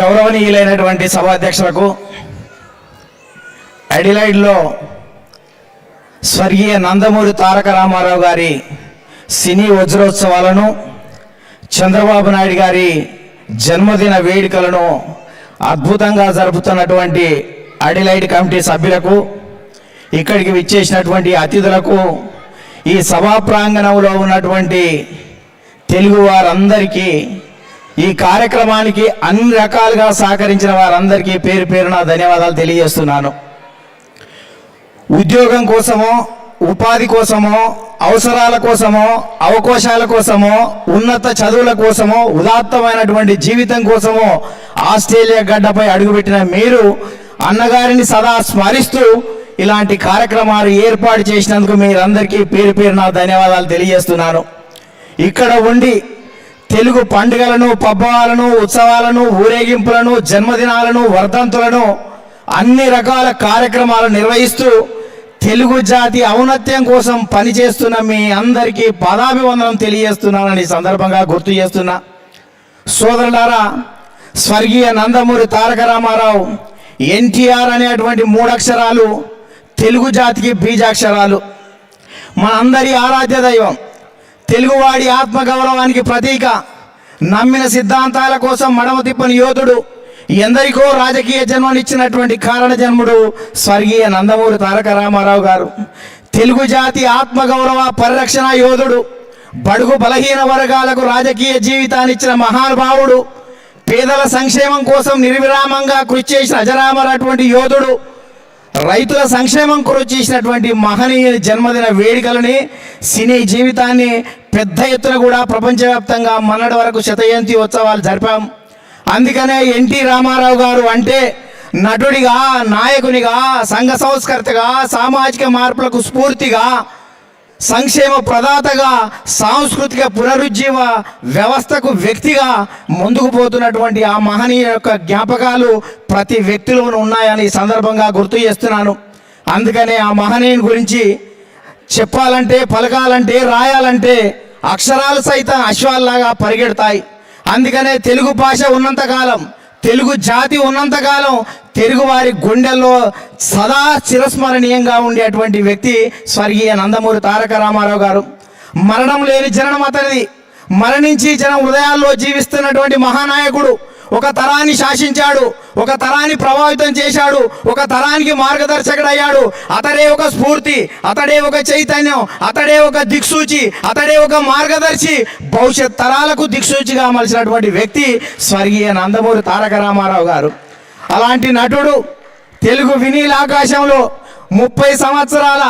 గౌరవనీయులైనటువంటి సభాధ్యక్షులకు అడిలైడ్లో స్వర్గీయ నందమూరి తారక రామారావు గారి సినీ వజ్రోత్సవాలను చంద్రబాబు నాయుడు గారి జన్మదిన వేడుకలను అద్భుతంగా జరుపుతున్నటువంటి అడిలైడ్ కమిటీ సభ్యులకు ఇక్కడికి విచ్చేసినటువంటి అతిథులకు ఈ సభా ప్రాంగణంలో ఉన్నటువంటి తెలుగు వారందరికీ ఈ కార్యక్రమానికి అన్ని రకాలుగా సహకరించిన వారందరికీ పేరు పేరున ధన్యవాదాలు తెలియజేస్తున్నాను. ఉద్యోగం కోసమో ఉపాధి కోసమో అవసరాల కోసమో అవకాశాల కోసమో ఉన్నత చదువుల కోసమో ఉదాత్తమైనటువంటి జీవితం కోసమో ఆస్ట్రేలియా గడ్డపై అడుగుపెట్టిన మీరు అన్నగారిని సదా స్మరిస్తూ ఇలాంటి కార్యక్రమాలు ఏర్పాటు చేసినందుకు మీరందరికీ పేరు పేరున ధన్యవాదాలు తెలియజేస్తున్నాను. ఇక్కడ ఉండి తెలుగు పండుగలను పబ్బాలను ఉత్సవాలను ఊరేగింపులను జన్మదినాలను వర్ధంతులను అన్ని రకాల కార్యక్రమాలు నిర్వహిస్తూ తెలుగు జాతి ఔన్నత్యం కోసం పనిచేస్తున్న మీ అందరికీ పదాభివందనం తెలియజేస్తున్నానని ఈ సందర్భంగా గుర్తు చేస్తున్నా. సోదరులారా స్వర్గీయ నందమూరి తారక రామారావు ఎన్టీఆర్ అనేటువంటి మూడక్షరాలు తెలుగు జాతికి బీజాక్షరాలు. మనందరి ఆరాధ్య దైవం. తెలుగువాడి ఆత్మగౌరవానికి ప్రతీక. నమ్మిన సిద్ధాంతాల కోసం మడమ తిప్పని యోధుడు. ఎందరికో రాజకీయ జన్మనిచ్చినటువంటి కారణ జన్ముడు స్వర్గీయ నందమూరి తారక రామారావు గారు. తెలుగు జాతి ఆత్మగౌరవ పరిరక్షణ యోధుడు. బడుగు బలహీన వర్గాలకు రాజకీయ జీవితాన్నిచ్చిన మహానుభావుడు. పేదల సంక్షేమం కోసం నిర్విరామంగా కృషి చేసిన అజరామరటువంటి యోధుడు. రైతుల సంక్షేమం కొరకు చేసినటువంటి మహనీయ జన్మదిన వేడుకలని సినీ జీవితాన్ని పెద్ద ఎత్తున కూడా ప్రపంచవ్యాప్తంగా మొన్నటి వరకు శతజయంతి ఉత్సవాలు జరిపాం. అందుకనే ఎన్టీ రామారావు గారు అంటే నటుడిగా నాయకునిగా సంఘ సంస్కర్తగా సామాజిక మార్పులకు స్ఫూర్తిగా సంక్షేమ ప్రదాతగా సాంస్కృతిక పునరుజ్జీవ వ్యవస్థకు వ్యక్తిగా ముందుకు పోతున్నటువంటి ఆ మహనీయ యొక్క జ్ఞాపకాలు ప్రతి వ్యక్తిలోనూ ఉన్నాయని ఈ సందర్భంగా గుర్తు చేస్తున్నాను. అందుకనే ఆ మహనీయుని గురించి చెప్పాలంటే పలకాలంటే రాయాలంటే అక్షరాలు సైతం అశ్వాల్లాగా పరిగెడతాయి. అందుకనే తెలుగు భాష ఉన్నంతకాలం తెలుగు జాతి ఉన్నంతకాలం తెలుగువారి గుండెల్లో సదా చిరస్మరణీయంగా ఉండేటువంటి వ్యక్తి స్వర్గీయ నందమూరి తారక రామారావు గారు. మరణం లేని జననం అతనిది. మరణించి జనం హృదయాల్లో జీవిస్తున్నటువంటి మహానాయకుడు. ఒక తరాన్ని శాసించాడు. ఒక తరాన్ని ప్రభావితం చేశాడు. ఒక తరానికి మార్గదర్శకుడయ్యాడు. అతడే ఒక స్ఫూర్తి అతడే ఒక చైతన్యం అతడే ఒక దిక్సూచి అతడే ఒక మార్గదర్శి. భవిష్యత్ తరాలకు దిక్సూచిగా మలిచినటువంటి వ్యక్తి స్వర్గీయ నందమూరి తారక రామారావు గారు. అలాంటి నటుడు తెలుగు వినీల్ ఆకాశంలో ముప్పై సంవత్సరాల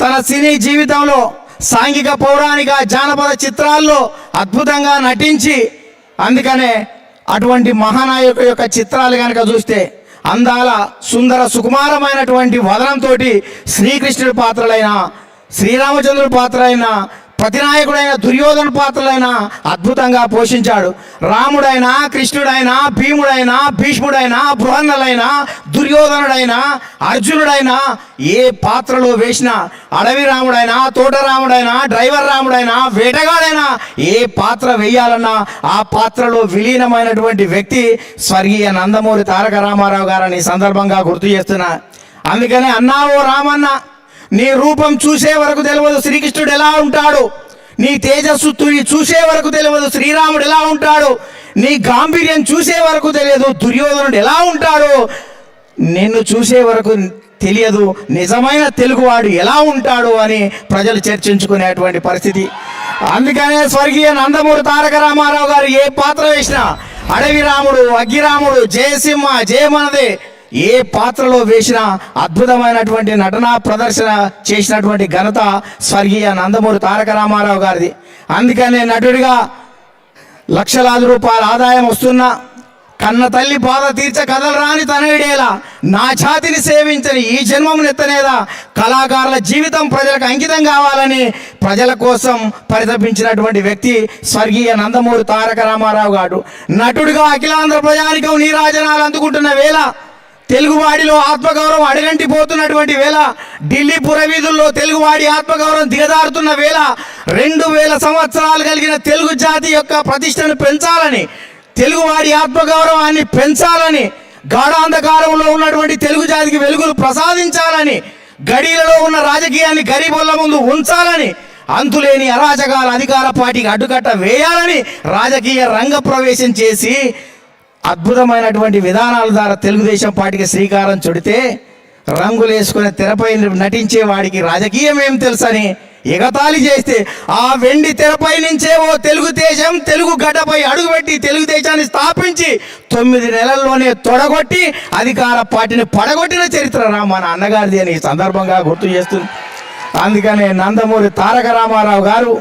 తన సినీ జీవితంలో సాంఘిక పౌరాణిక జానపద చిత్రాల్లో అద్భుతంగా నటించి అందుకనే అటువంటి మహానాయకు యొక్క చిత్రాలు కనుక చూస్తే అందాల సుందర సుకుమారమైనటువంటి వదనంతో శ్రీకృష్ణుడి పాత్రలైన శ్రీరామచంద్రుడి పాత్రలైన ప్రతినాయకుడైన దుర్యోధన పాత్రలైన అద్భుతంగా పోషించాడు. రాముడైనా కృష్ణుడైనా భీముడైనా భీష్ముడైనా బృహన్నలైనా దుర్యోధనుడైనా అర్జునుడైనా ఏ పాత్రలో వేసినా అడవి రాముడైనా తోట రాముడైనా డ్రైవర్ రాముడైనా వేటగాడైనా ఏ పాత్ర వేయాలన్నా ఆ పాత్రలో విలీనమైనటువంటి వ్యక్తి స్వర్గీయ నందమూరి తారక రామారావు గారని సందర్భంగా గుర్తు చేస్తున్నా. అందుకనే అన్నా ఓ రామన్న నీ రూపం చూసే వరకు తెలియదు శ్రీకృష్ణుడు ఎలా ఉంటాడు. నీ తేజస్సు చూసే వరకు తెలియదు శ్రీరాముడు ఎలా ఉంటాడు. నీ గాంభీర్యం చూసే వరకు తెలియదు దుర్యోధనుడు ఎలా ఉంటాడు. నిన్ను చూసే వరకు తెలియదు నిజమైన తెలుగువాడు ఎలా ఉంటాడు అని ప్రజలు చర్చించుకునేటువంటి పరిస్థితి. అందుకనే స్వర్గీయ నందమూరి తారక రామారావు గారు ఏ పాత్ర వేసినా అడవి రాముడు అగ్గిరాముడు జయసింహ జయమనదే ఏ పాత్రలో వేసినా అద్భుతమైనటువంటి నటనా ప్రదర్శన చేసినటువంటి ఘనత స్వర్గీయ నందమూరి తారక రామారావు గారిది. అందుకనే నటుడిగా లక్షలాది రూపాయల ఆదాయం వస్తున్నా కన్న తల్లి బాధ తీర్చ కథలు రాని తనయుడేలా నా ఛాతిని సేవించని ఈ జన్మం నెత్తనేదా? కళాకారుల జీవితం ప్రజలకు అంకితం కావాలని ప్రజల కోసం పరితపించినటువంటి వ్యక్తి స్వర్గీయ నందమూరి తారక రామారావు గారు. నటుడిగా అఖిలాంధ్ర ప్రజానికం నీరాజనాలు అందుకుంటున్న వేళ తెలుగువాడిలో ఆత్మగౌరవం అడగంటి పోతున్నటువంటి వేళ ఢిల్లీ పురవీధుల్లో తెలుగువాడి ఆత్మగౌరవం దిగదారుతున్న వేళ రెండు వేల సంవత్సరాలు కలిగిన తెలుగు జాతి యొక్క ప్రతిష్టను పెంచాలని తెలుగువాడి ఆత్మగౌరవాన్ని పెంచాలని గాఢాంధకారంలో ఉన్నటువంటి తెలుగు జాతికి వెలుగులు ప్రసాదించాలని గడిలలో ఉన్న రాజకీయాన్ని గరీబుల ముందు ఉంచాలని అంతులేని అరాచకాల అధికార పార్టీకి అడ్డుకట్ట వేయాలని రాజకీయ రంగ ప్రవేశం చేసి అద్భుతమైనటువంటి విధానాల ద్వారా తెలుగుదేశం పార్టీకి శ్రీకారం చుడితే రంగులు వేసుకుని తెరపై నటించే వాడికి రాజకీయం ఏం తెలుసని ఎగతాళి చేస్తే ఆ వెండి తెరపై నుంచే ఓ తెలుగుదేశం తెలుగు గడ్డపై అడుగుపెట్టి తెలుగుదేశాన్ని స్థాపించి తొమ్మిది నెలల్లోనే తొడగొట్టి అధికార పార్టీని పడగొట్టిన చరిత్ర రా మన అన్నగారిది అని ఈ సందర్భంగా గుర్తు చేస్తుంది. అందుకనే నందమూరి తారక రామారావు గారు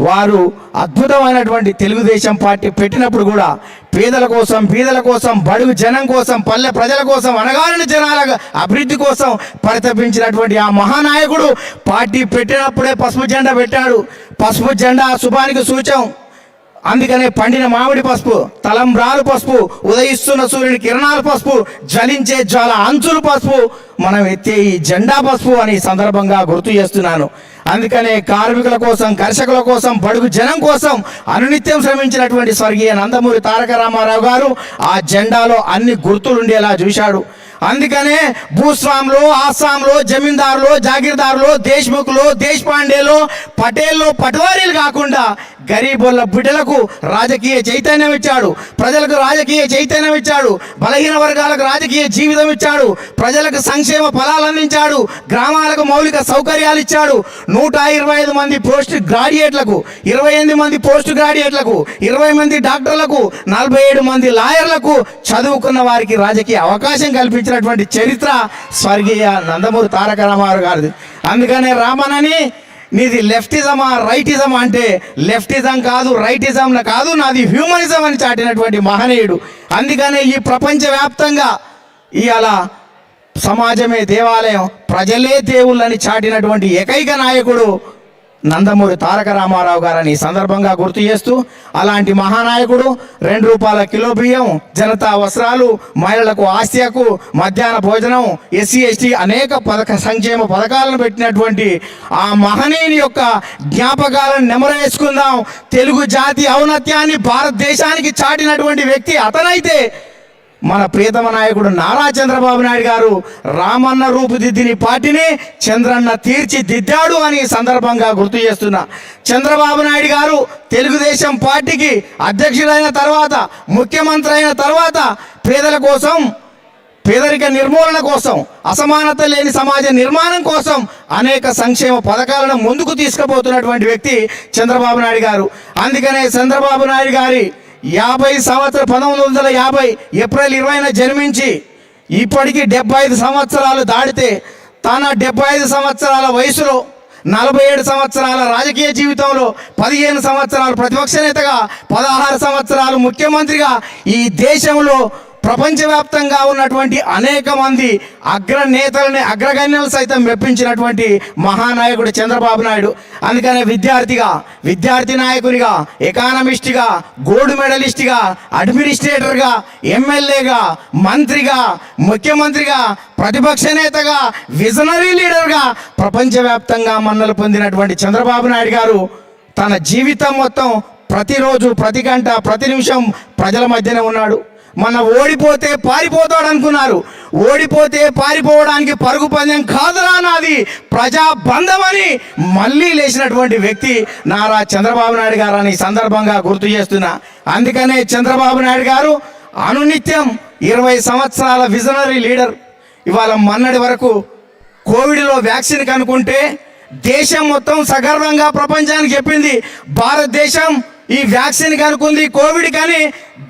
వారు అద్భుతమైనటువంటి తెలుగుదేశం పార్టీ పెట్టినప్పుడు కూడా పేదల కోసం పేదల కోసం బడుగు జనం కోసం పల్లె ప్రజల కోసం అనగారిన జనాల అభివృద్ధి కోసం పరితపించినటువంటి ఆ మహానాయకుడు పార్టీ పెట్టినప్పుడే పసుపు జెండా పెట్టాడు. పసుపు జెండా శుభానికి సూచం. అందుకనే పండిన మామిడి పసుపు తలంబ్రాలు పసుపు ఉదయిస్తున్న సూర్యుని కిరణాలు పసుపు జలించే జ్వాల అంచులు పసుపు మనం ఎత్తే ఈ జెండా పసుపు అని సందర్భంగా గుర్తు చేస్తున్నాను. అందుకనే కార్మికుల కోసం కర్షకుల కోసం బడుగు జనం కోసం అనునిత్యం శ్రమించినటువంటి స్వర్గీయ నందమూరి తారక రామారావు గారు ఆ జెండాలో అన్ని గుర్తులు ఉండేలా చూశాడు. అందుకనే భూస్వాములు ఆసాంలో జమీందారులు జాగీర్దారులు దేశ్ముఖులు దేశపాండేలు పటేళ్ళు పటవారీలు కాకుండా గరీబుల బిడ్డలకు రాజకీయ చైతన్యం ఇచ్చాడు. ప్రజలకు రాజకీయ చైతన్యం ఇచ్చాడు. బలహీన వర్గాలకు రాజకీయ జీవితం ఇచ్చాడు. ప్రజలకు సంక్షేమ ఫలాలు అందించాడు. గ్రామాలకు మౌలిక సౌకర్యాలు ఇచ్చాడు. నూట ఇరవై ఐదు మంది పోస్ట్ గ్రాడ్యుయేట్లకు ఇరవై ఎనిమిది మంది పోస్ట్ గ్రాడ్యుయేట్లకు ఇరవై మంది డాక్టర్లకు నలభై ఏడు మంది లాయర్లకు చదువుకున్న వారికి రాజకీయ అవకాశం కల్పించినటువంటి చరిత్ర స్వర్గీయ నందమూరి తారక రామారావు గారిది. అందుకనే రామనని నీది లెఫ్టిజమా రైటిజమా అంటే లెఫ్టిజం కాదు రైటిజం కాదు నాది హ్యూమనిజం అని చాటినటువంటి మహనీయుడు. అందుకనే ఈ ప్రపంచవ్యాప్తంగా ఇవాళ సమాజమే దేవాలయం ప్రజలే దేవుళ్ళని చాటినటువంటి ఏకైక నాయకుడు నందమూరి తారక రామారావు గారని సందర్భంగా గుర్తు చేస్తూ అలాంటి మహానాయకుడు రెండు రూపాయల కిలో బియ్యం జనతా వస్త్రాలు మహిళలకు ఆస్తికు మధ్యాహ్న భోజనం ఎస్సీ ఎస్టీ అనేక పథక సంక్షేమ పథకాలను పెట్టినటువంటి ఆ మహనీయుని యొక్క జ్ఞాపకాలను నెమరేసుకుందాం. తెలుగు జాతి ఔన్నత్యాన్ని భారతదేశానికి చాటినటువంటి వ్యక్తి అతనైతే మన ప్రియతమ నాయకుడు నారా చంద్రబాబు నాయుడు గారు రామన్న రూపుదిద్దిని పార్టీని చంద్రన్న తీర్చిదిద్దాడు అని సందర్భంగా గుర్తు చేస్తున్నా. చంద్రబాబు నాయుడు గారు తెలుగుదేశం పార్టీకి అధ్యక్షుడైన తర్వాత ముఖ్యమంత్రి అయిన తర్వాత పేదల కోసం పేదరిక నిర్మూలన కోసం అసమానత లేని సమాజ నిర్మాణం కోసం అనేక సంక్షేమ పథకాలను ముందుకు తీసుకుపోతున్నటువంటి వ్యక్తి చంద్రబాబు నాయుడు గారు. అందుకనే చంద్రబాబు నాయుడు గారి యాభై సంవత్సర పంతొమ్మిది వందల యాభై ఏప్రిల్ ఇరవైన జన్మించి ఇప్పటికీ డెబ్బై ఐదు సంవత్సరాలు దాటితే తన డెబ్బై ఐదు సంవత్సరాల వయసులో నలభై ఏడు సంవత్సరాల రాజకీయ జీవితంలో పదిహేను సంవత్సరాలు ప్రతిపక్ష నేతగా పదహారు సంవత్సరాలు ముఖ్యమంత్రిగా ఈ దేశంలో ప్రపంచవ్యాప్తంగా ఉన్నటువంటి అనేక మంది అగ్రనేతలని అగ్రగణ్యులు సైతం మెప్పించినటువంటి మహానాయకుడు చంద్రబాబు నాయుడు. అందుకనే విద్యార్థిగా విద్యార్థి నాయకునిగా ఎకానమిస్ట్గా గోల్డ్ మెడలిస్ట్గా అడ్మినిస్ట్రేటర్గా ఎమ్మెల్యేగా మంత్రిగా ముఖ్యమంత్రిగా ప్రతిపక్ష నేతగా విజనరీ లీడర్గా ప్రపంచవ్యాప్తంగా మన్నలు పొందినటువంటి చంద్రబాబు నాయుడు గారు తన జీవితం మొత్తం ప్రతిరోజు ప్రతి గంట ప్రతి నిమిషం ప్రజల మధ్యనే ఉన్నాడు. మన ఓడిపోతే పారిపోతాడు అనుకున్నారు ఓడిపోతే పారిపోవడానికి పరుగు పందెం కాదురా నాది. ప్రజా బంధమని మళ్ళీ లేచినటువంటి వ్యక్తి నారా చంద్రబాబు నాయుడు గారు అని సందర్భంగా గుర్తు చేస్తున్నా. అందుకనే చంద్రబాబు నాయుడు గారు అనునిత్యం ఇరవై సంవత్సరాల విజనరీ లీడర్. ఇవాళ మన్నడి వరకు కోవిడ్లో వ్యాక్సిన్ కనుక్కుంటే దేశం మొత్తం సగర్వంగా ప్రపంచానికి చెప్పింది భారతదేశం ఈ వ్యాక్సిన్ కనుక్కుంది కోవిడ్ కానీ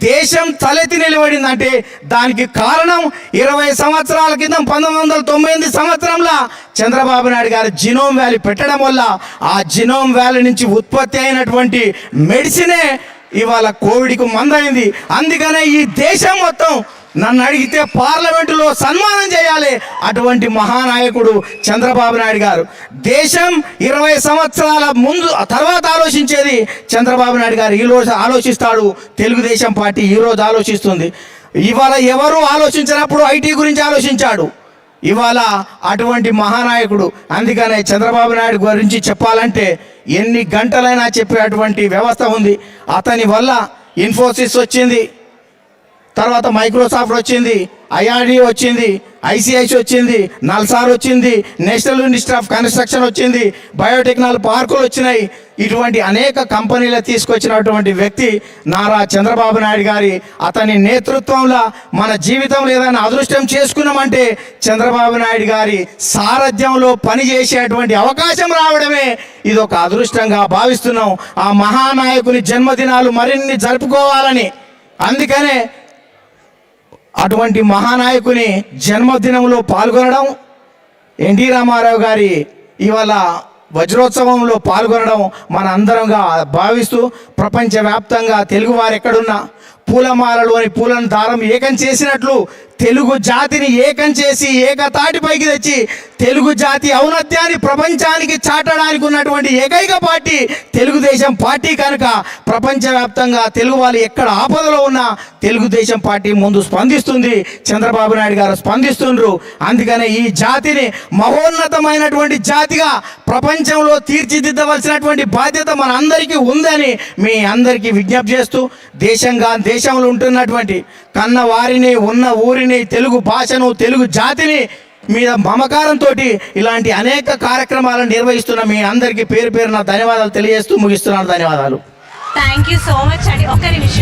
దేశం తలెత్తి నిలబడింది అంటే దానికి కారణం ఇరవై సంవత్సరాల క్రితం పంతొమ్మిది వందల తొంభై ఎనిమిది సంవత్సరంలో చంద్రబాబు నాయుడు గారు జినోమ్ వ్యాలీ పెట్టడం వల్ల ఆ జినోమ్ వ్యాలీ నుంచి ఉత్పత్తి అయినటువంటి మెడిసినే ఇవాళ కోవిడ్కు మందైంది అందుకనే ఈ దేశం మొత్తం నన్ను అడిగితే పార్లమెంటులో సన్మానం చేయాలి అటువంటి మహానాయకుడు చంద్రబాబు నాయుడు గారు. దేశం ఇరవై సంవత్సరాల ముందు తర్వాత ఆలోచించేది చంద్రబాబు నాయుడు గారు. ఈరోజు ఆలోచిస్తాడు తెలుగుదేశం పార్టీ ఈరోజు ఆలోచిస్తుంది. ఇవాళ ఎవరు ఆలోచించినప్పుడు ఐటీ గురించి ఆలోచించాడు. ఇవాళ అటువంటి మహానాయకుడు అందుకనే చంద్రబాబు నాయుడు గురించి చెప్పాలంటే ఎన్ని గంటలైనా చెప్పేటువంటి వ్యవస్థ ఉంది. అతని వల్ల ఇన్ఫోసిస్ వచ్చింది. తర్వాత మైక్రోసాఫ్ట్ వచ్చింది ఐఆర్డి వచ్చింది ఐసిఐసి వచ్చింది నల్సార్ వచ్చింది నేషనల్ ఇన్స్టిట్యూట్ ఆఫ్ కన్స్ట్రక్షన్ వచ్చింది బయోటెక్నాలజీ పార్కులు వచ్చినాయి. ఇటువంటి అనేక కంపెనీలు తీసుకొచ్చినటువంటి వ్యక్తి నారా చంద్రబాబు నాయుడు గారి అతని నేతృత్వంలో మన జీవితంలో ఏదైనా అదృష్టం చేసుకున్నామంటే చంద్రబాబు నాయుడు గారి సారథ్యంలో పనిచేసేటువంటి అవకాశం రావడమే ఇది ఒక అదృష్టంగా భావిస్తున్నాం. ఆ మహానాయకుని జన్మదినాలు మరిన్ని జరుపుకోవాలని. అందుకనే అటువంటి మహానాయకుని జన్మదినంలో పాల్గొనడం ఎన్టీ రామారావు గారి ఇవాళ వజ్రోత్సవంలో పాల్గొనడం మన అందరంగా భావిస్తూ ప్రపంచవ్యాప్తంగా తెలుగువారు ఎక్కడున్నా పూలమాలలోని పూలను దారం ఏకం చేసినట్లు తెలుగు జాతిని ఏకం చేసి ఏకతాటిపైకి తెచ్చి తెలుగు జాతి ఔన్నత్యాన్ని ప్రపంచానికి చాటడానికి ఉన్నటువంటి ఏకైక పార్టీ తెలుగుదేశం పార్టీ కనుక ప్రపంచవ్యాప్తంగా తెలుగు వాళ్ళు ఎక్కడ ఆపదలో ఉన్నా తెలుగుదేశం పార్టీ ముందు స్పందిస్తుంది. చంద్రబాబు నాయుడు గారు స్పందిస్తుండ్రు. అందుకనే ఈ జాతిని మహోన్నతమైనటువంటి జాతిగా ప్రపంచంలో తీర్చిదిద్దవలసినటువంటి బాధ్యత మన అందరికీ ఉందని మీ అందరికీ విజ్ఞప్తి చేస్తూ దేశంగా దేశంలో ఉంటున్నటువంటి కన్న వారిని ఉన్న ఊరిని తెలుగు భాషను తెలుగు జాతిని మీద మమకారంతో ఇలాంటి అనేక కార్యక్రమాలను నిర్వహిస్తున్న మీ అందరికీ పేరు పేరున ధన్యవాదాలు తెలియజేస్తూ ముగిస్తున్నాను ధన్యవాదాలు. థ్యాంక్ యూ సో మచ్ అండి. ఒక్క నిమిషం.